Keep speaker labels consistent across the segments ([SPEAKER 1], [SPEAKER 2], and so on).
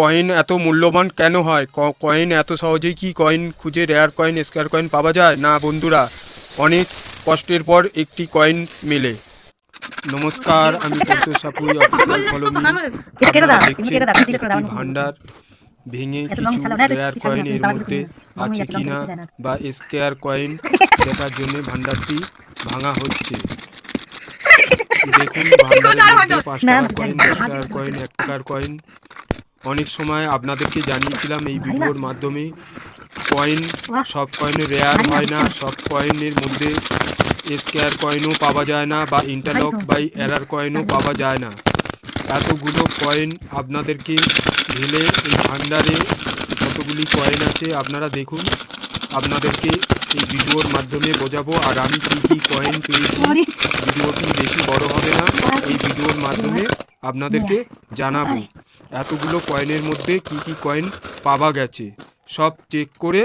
[SPEAKER 1] Coin এত মূল্যবান কেন হয়? কয়েন এত সহজেই কি কয়েন খুঁজে রেয়ার কয়েন স্কোয়ার কয়েন পাওয়া যায়? না বন্ধুরা অনেক কষ্টের পর একটি কয়েন মেলে। নমস্কার আমি পদ্ম সাপুই অফিসিয়াল ফলোমি দেখছেন ভান্ডার ভেঙে কিছু রেয়ার কয়েন এর মধ্যে
[SPEAKER 2] আছে,
[SPEAKER 1] কিনা বা স্কোয়ার কয়েন দেখার জন্য ভান্ডারটি ভাঙা হচ্ছে। দেখুন ভান্ডারের মধ্যে পাঁচ টাকার কয়েন দশ টাকার কয়েন এক টাকার কয়েন অনেক সময় আপনাদেরকে জানিয়েছিলাম এই ভিডিওর মাধ্যমে কয়েন সব কয়েন রেয়ার হয় না সব কয়েনের মধ্যে স্কোয়ার কয়েনও পাওয়া যায় না বা ইন্টারলক বা এরার কয়েনও পাওয়া যায় না। এতগুলো কয়েন আপনাদেরকে ঢেলে এই ভান্ডারে কতগুলি কয়েন আছে আপনারা দেখুন আপনাদেরকে এই ভিডিওর মাধ্যমে বোঝাবো আর আমি কী কী কয়েন পেয়েছি ভিডিওটি বেশি বড় হবে না এই ভিডিওর মাধ্যমে আপনাদেরকে জানাব। এতগুলো কয়েনের মধ্যে কি কি কয়েন পাওয়া গেছে, সব চেক করে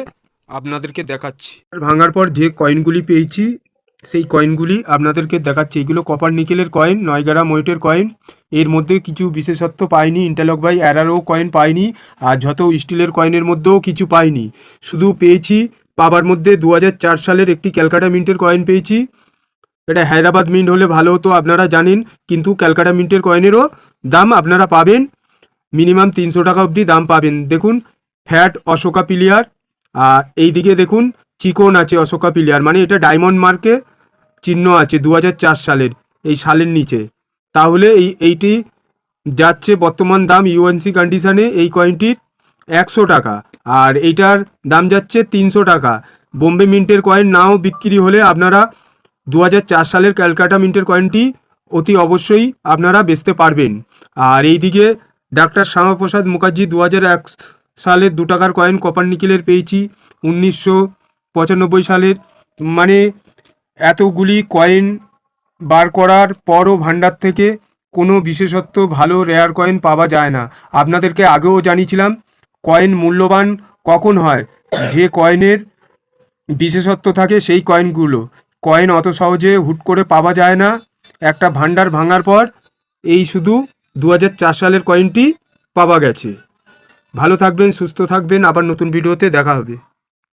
[SPEAKER 1] আপনাদেরকে দেখাচ্ছি। ভাঙার পর যে কয়েনগুলি পেয়েছি, সেই কয়েনগুলি আপনাদেরকে দেখাচ্ছি। এগুলো কপার নিকেলের কয়েন নয় গ্রাম ওয়েটের কয়েন এর মধ্যে কিছু বিশেষত্ব পাইনি ইন্টারলক বাই অ্যারারও কয়েন পাইনি, আর যত স্টিলের কয়েনের মধ্যেও কিছু পাইনি। শুধু পেয়েছি পাবার মধ্যে দু হাজার চার সালের একটি ক্যালকাটা মিন্টের কয়েন পেয়েছি। এটা হায়দ্রাবাদ মিন্ট হলে ভালো হতো, আপনারা জানেন। কিন্তু ক্যালকাটা মিন্টের কয়েনেরও দাম আপনারা পাবেন। মিনিমাম তিনশো টাকা অবধি দাম পাবেন। দেখুন, ফ্যাট অশোকা পিলিয়ার, আর এই দিকে দেখুন, চিকন আছে অশোকা পিলিয়ার মানে এটা ডায়মন্ড মার্কের চিহ্ন আছে দু হাজার চার সালের, এই সালের নিচে। তাহলে এই, এইটি যাচ্ছে বর্তমান দাম ইউএনসি কন্ডিশানে এই কয়েনটির একশো টাকা, আর এইটার দাম যাচ্ছে তিনশো টাকা। বোম্বে মিন্টের কয়েন নাও বিক্রি হলে আপনারা দু হাজার চার সালের ক্যালকাটা মিন্টের কয়েনটি অতি অবশ্যই আপনারা বেচতে পারবেন। আর এইদিকে ডাক্তার শ্যামাপ্রসাদ মুখার্জি দু এক সালের দু টাকার কয়েন কপার নিকেলের পেয়েছি, উনিশশো পঁচানব্বই সালের। মানে এতগুলি কয়েন বার করার পরও ভান্ডার থেকে কোনো বিশেষত্ব ভালো রেয়ার কয়েন পাওয়া যায় না। আপনাদেরকে আগেও জানিয়েছিলাম, কয়েন মূল্যবান কখন হয়? যে কয়েনের বিশেষত্ব থাকে সেই কয়েনগুলো। কয়েন অত সহজে হুট করে পাওয়া যায় না। একটা ভান্ডার ভাঙার পর এই শুধু দু হাজার চার সালের কয়েনটি পাওয়া গেছে। ভালো থাকবেন, সুস্থ থাকবেন। আবার নতুন ভিডিওতে দেখা হবে।